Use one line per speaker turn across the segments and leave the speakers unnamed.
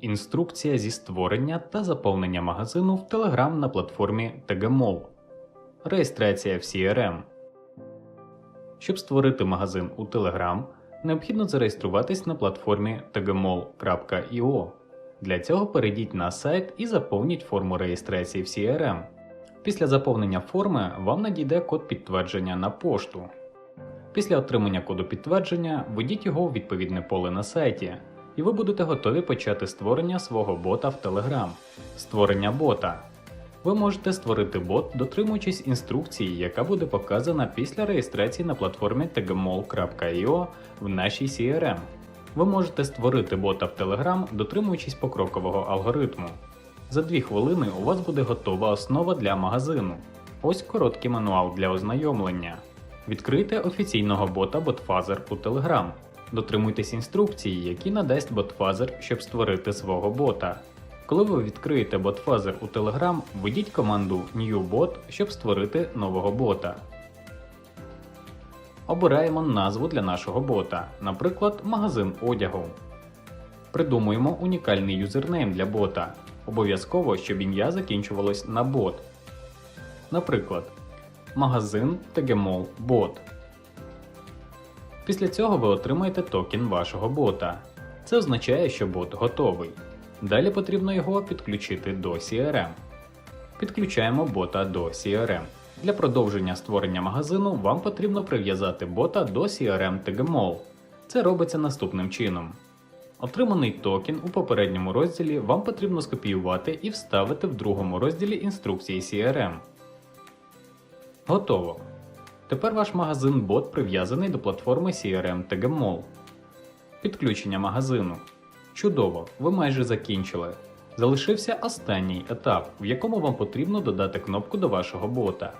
Інструкція зі створення та заповнення магазину в Telegram на платформі TGMall. Реєстрація в CRM. Щоб створити магазин у Telegram, необхідно зареєструватись на платформі tgmall.io. Для цього перейдіть на сайт і заповніть форму реєстрації в CRM. Після заповнення форми вам надійде код підтвердження на пошту. Після отримання коду підтвердження введіть його у відповідне поле на сайті, і ви будете готові почати створення свого бота в Telegram. Створення бота. Ви можете створити бот, дотримуючись інструкції, яка буде показана після реєстрації на платформі tgmall.io в нашій CRM. Ви можете створити бота в Telegram, дотримуючись покрокового алгоритму. За 2 хвилини у вас буде готова основа для магазину. Ось короткий мануал для ознайомлення. Відкрийте офіційного бота Botfuzzer у Telegram. Дотримуйтесь інструкцій, які надасть Botfuzzer, щоб створити свого бота. Коли ви відкриєте Botfuzzer у Telegram, введіть команду NewBot, щоб створити нового бота. Обираємо назву для нашого бота, наприклад, магазин одягу. Придумуємо унікальний юзернейм для бота. Обов'язково, щоб ім'я закінчувалось на бот. Наприклад, магазин TGMall Bot. Після цього ви отримаєте токен вашого бота. Це означає, що бот готовий. Далі потрібно його підключити до CRM. Підключаємо бота до CRM. Для продовження створення магазину вам потрібно прив'язати бота до CRM TGMall. Це робиться наступним чином. Отриманий токен у попередньому розділі вам потрібно скопіювати і вставити в другому розділі інструкції CRM. Готово. Тепер ваш магазин бот прив'язаний до платформи CRM TGMall. Підключення магазину. Чудово, ви майже закінчили. Залишився останній етап, в якому вам потрібно додати кнопку до вашого бота.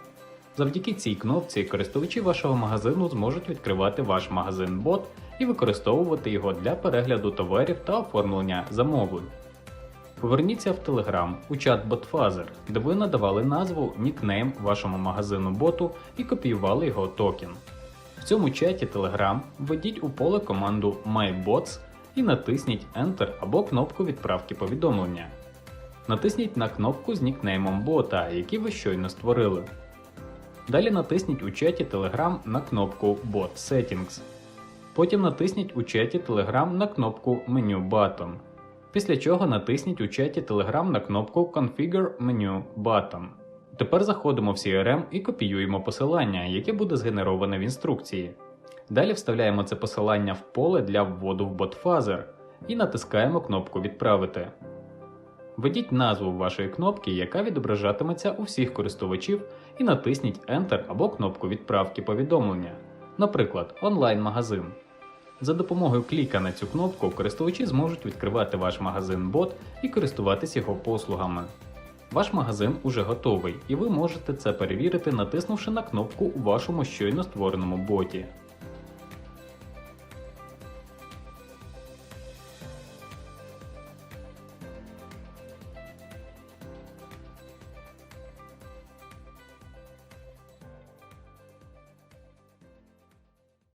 Завдяки цій кнопці користувачі вашого магазину зможуть відкривати ваш магазин бот і використовувати його для перегляду товарів та оформлення замовлень. Поверніться в Telegram у чат BotFuzzer, де ви надавали назву нікнейм вашому магазину боту і копіювали його токен. В цьому чаті Telegram введіть у поле команду MyBots і натисніть Enter або кнопку відправки повідомлення. Натисніть на кнопку з нікнеймом бота, який ви щойно створили. Далі натисніть у чаті Telegram на кнопку Bot Settings. Потім натисніть у чаті Telegram на кнопку Menu Button. Після чого натисніть у чаті Telegram на кнопку Configure Menu Button. Тепер заходимо в CRM і копіюємо посилання, яке буде згенероване в інструкції. Далі вставляємо це посилання в поле для вводу в BotFuzzer і натискаємо кнопку Відправити. Введіть назву вашої кнопки, яка відображатиметься у всіх користувачів, і натисніть Enter або кнопку відправки повідомлення, наприклад, онлайн-магазин. За допомогою кліка на цю кнопку користувачі зможуть відкривати ваш магазин бот і користуватись його послугами. Ваш магазин уже готовий, і ви можете це перевірити, натиснувши на кнопку у вашому щойно створеному боті.